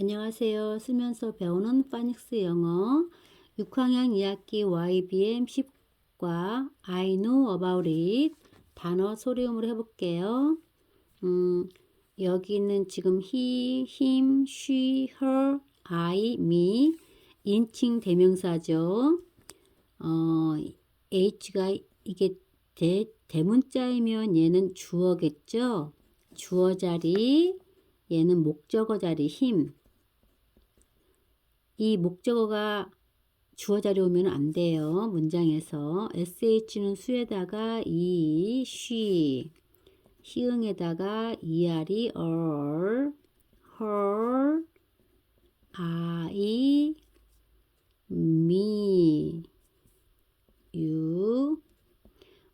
안녕하세요. 쓰면서 배우는 파닉스 영어 6학년 2학기 YBM 10과 I know about it 단어 소리음으로 해볼게요. 음, 여기는 지금 he, him, she, her, I, me 인칭 대명사죠. 어, H가 이게 대, 대문자이면 얘는 주어겠죠. 주어 자리 얘는 목적어 자리 힘. 이 목적어가 주어 자리 오면 안 돼요. 문장에서 sh는 수에다가 이, she, 희응에다가 er이 er, her, I, me, you,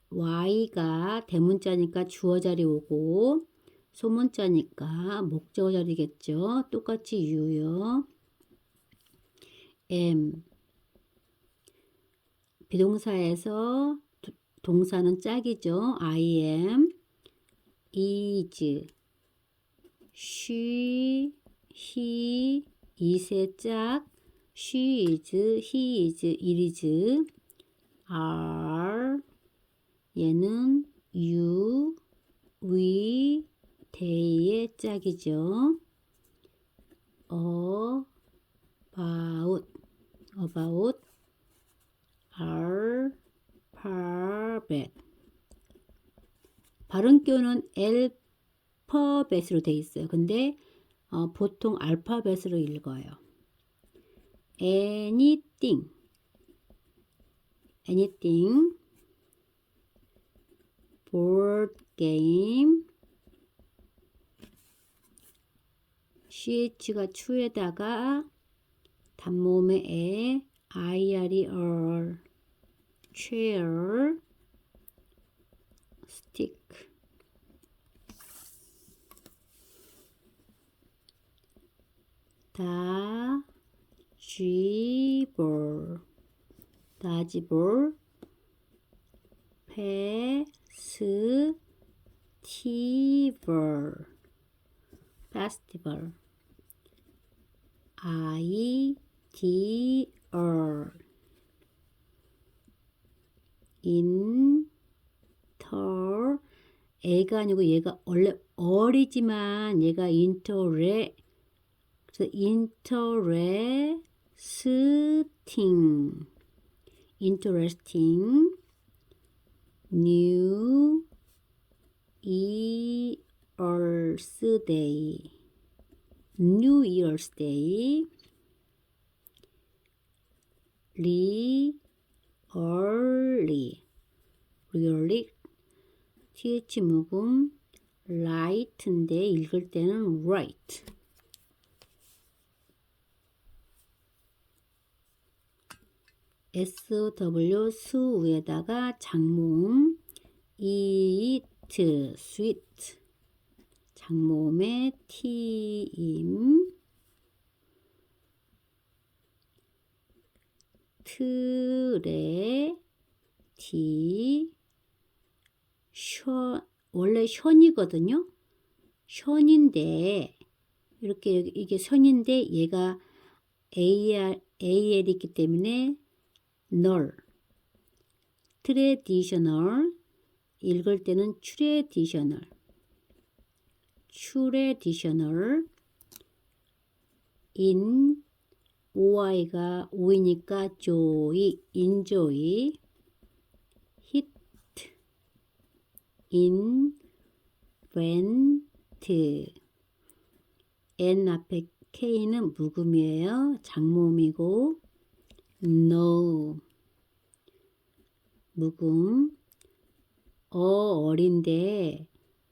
y가 대문자니까 주어 자리 오고 소문자니까 목적어 자리겠죠. 똑같이 you요. Am 비동사에서 도- 동사는 짝이죠. I am is she he is의 짝 she is he is it is are 얘는 you we they의 짝이죠. about about alphabet 발음교는 알파벳으로 돼 있어요. 근데 어, 보통 알파벳으로 읽어요. anything anything board game ch가 추에다가 단모음의 에 ir이 er chair stick 다 지볼 다지볼 페스티벌 D R 인터 애가 아니고 얘가 원래 어리지만 얘가 인터레 그래서 new year's day new year's day really really th 묵음 right인데 읽을 때는 right SW 수 위에다가 장모음 eat sweet 장모음의 t임 틀에 티 션, 원래 션이거든요. 션인데 이렇게 이게 선인데 얘가 AR, AL이 있기 때문에 널 트레디셔널 읽을 때는 트레디셔널 트레디셔널 인 OI가 O이니까 joy, enjoy hit, invent N 앞에 K는 묵음이에요. 장모음이고 no 묵음. 어 어린데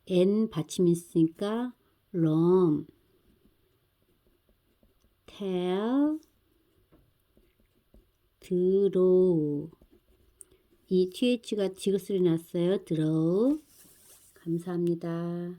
N 받침 있으니까 럼. Tell 들어 이 th가 지그소리 났어요. 들어 감사합니다.